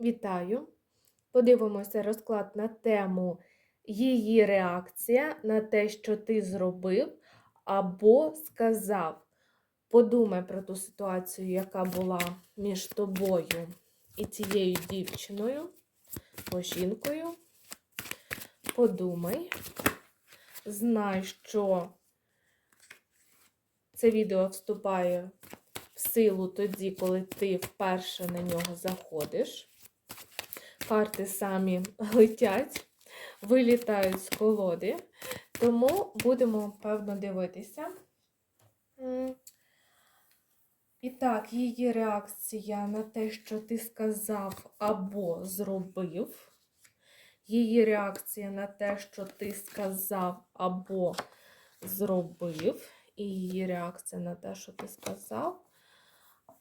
Вітаю! Подивимося розклад на тему її реакція на те, що ти зробив або сказав. Подумай про ту ситуацію, яка була між тобою і цією дівчиною, або жінкою. Подумай. Знай, що це відео вступає в силу тоді, коли ти вперше на нього заходиш. Карти самі летять, вилітають з колоди, тому будемо, певно, дивитися. І так, її реакція на те, що ти сказав або зробив. Її реакція на те, що ти сказав або зробив. І її реакція на те, що ти сказав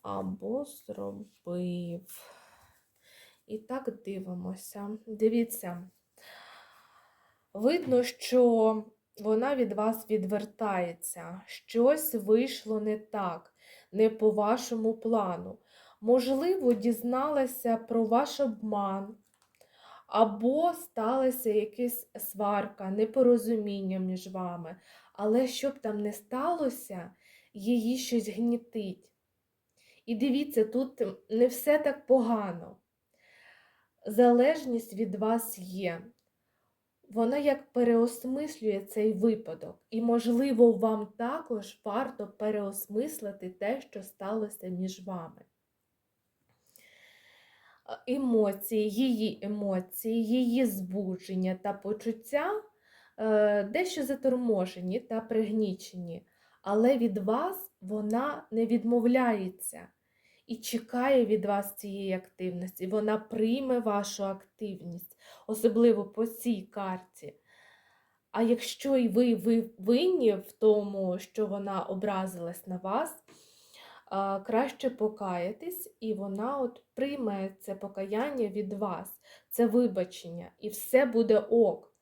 або зробив. І так дивимося. Дивіться, видно, що вона від вас відвертається. Щось вийшло не так, не по вашому плану. Можливо, дізналася про ваш обман, або сталася якась сварка, непорозуміння між вами. Але щоб там не сталося, її щось гнітить. І дивіться, тут не все так погано. Залежність від вас є. Вона як переосмислює цей випадок. І, можливо, вам також варто переосмислити те, що сталося між вами. Емоції, її емоції, її збудження та почуття е, дещо заторможені та пригнічені, але від вас вона не відмовляється і чекає від вас цієї активності. Вона прийме вашу активність, особливо по цій карті. А якщо і ви, ви винні в тому, що вона образилась на вас, краще покаятись, і вона от прийме це покаяння від вас, це вибачення, і все буде ок.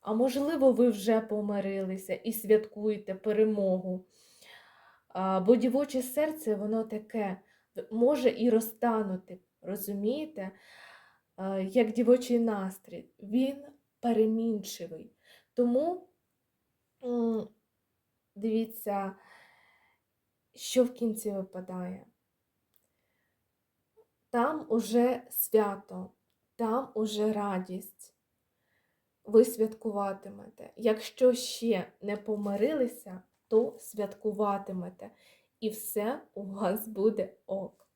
А можливо, ви вже помирилися і святкуєте перемогу. Бо дівоче серце, воно таке може і розтанути, розумієте? Як дівочий настрій, він перемінчивий. Тому дивіться, що в кінці випадає. Там уже свято, там уже радість. Ви святкуватимете. Якщо ще не помирилися, то святкуватимете. І все у вас буде ок.